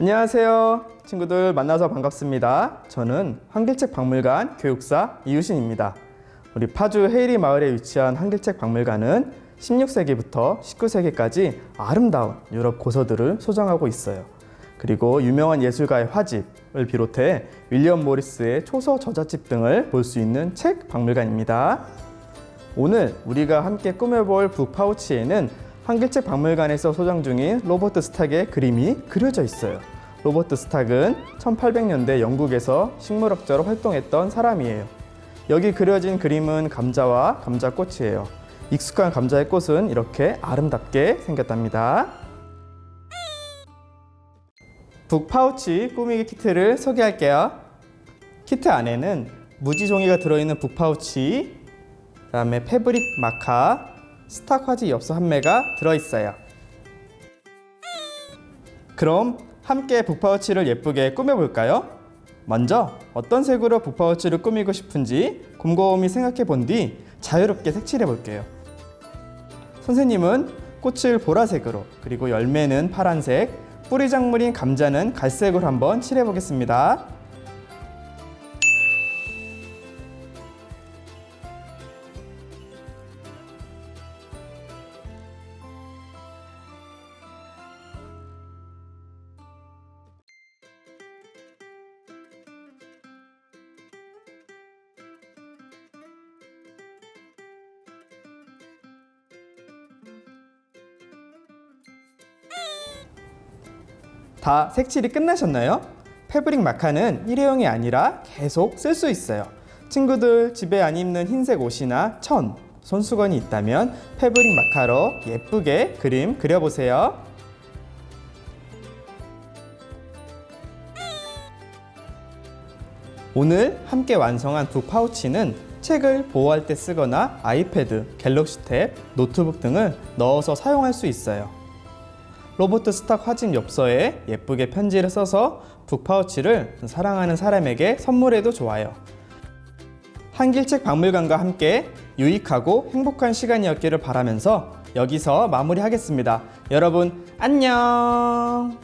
안녕하세요. 친구들 만나서 반갑습니다. 저는 한길책 박물관 교육사 이유신입니다. 우리 파주 헤이리 마을에 위치한 한길책 박물관은 16세기부터 19세기까지 아름다운 유럽 고서들을 소장하고 있어요. 그리고 유명한 예술가의 화집을 비롯해 윌리엄 모리스의 초서 저자집 등을 볼 수 있는 책 박물관입니다. 오늘 우리가 함께 꾸며볼 북 파우치에는 한길책 박물관에서 소장 중인 로버트 스탁의 그림이 그려져 있어요. 로버트 스탁은 1800년대 영국에서 식물학자로 활동했던 사람이에요. 여기 그려진 그림은 감자와 감자꽃이에요. 익숙한 감자의 꽃은 이렇게 아름답게 생겼답니다. 북 파우치 꾸미기 키트를 소개할게요. 키트 안에는 무지 종이가 들어있는 북 파우치, 그다음에 패브릭 마카, 스탁 화지 엽서 한 매가 들어있어요. 그럼 함께 북 파우치를 예쁘게 꾸며볼까요? 먼저 어떤 색으로 북 파우치를 꾸미고 싶은지 곰곰이 생각해 본 뒤 자유롭게 색칠해 볼게요. 선생님은 꽃을 보라색으로 그리고 열매는 파란색, 뿌리 작물인 감자는 갈색으로 한번 칠해 보겠습니다. 다 색칠이 끝나셨나요? 패브릭 마카는 일회용이 아니라 계속 쓸 수 있어요. 친구들 집에 안 입는 흰색 옷이나 천, 손수건이 있다면 패브릭 마카로 예쁘게 그림 그려보세요. 오늘 함께 완성한 두 파우치는 책을 보호할 때 쓰거나 아이패드, 갤럭시 탭, 노트북 등을 넣어서 사용할 수 있어요. 로버트 스탁 화집 엽서에 예쁘게 편지를 써서 북파우치를 사랑하는 사람에게 선물해도 좋아요. 한길책 박물관과 함께 유익하고 행복한 시간이었기를 바라면서 여기서 마무리하겠습니다. 여러분 안녕.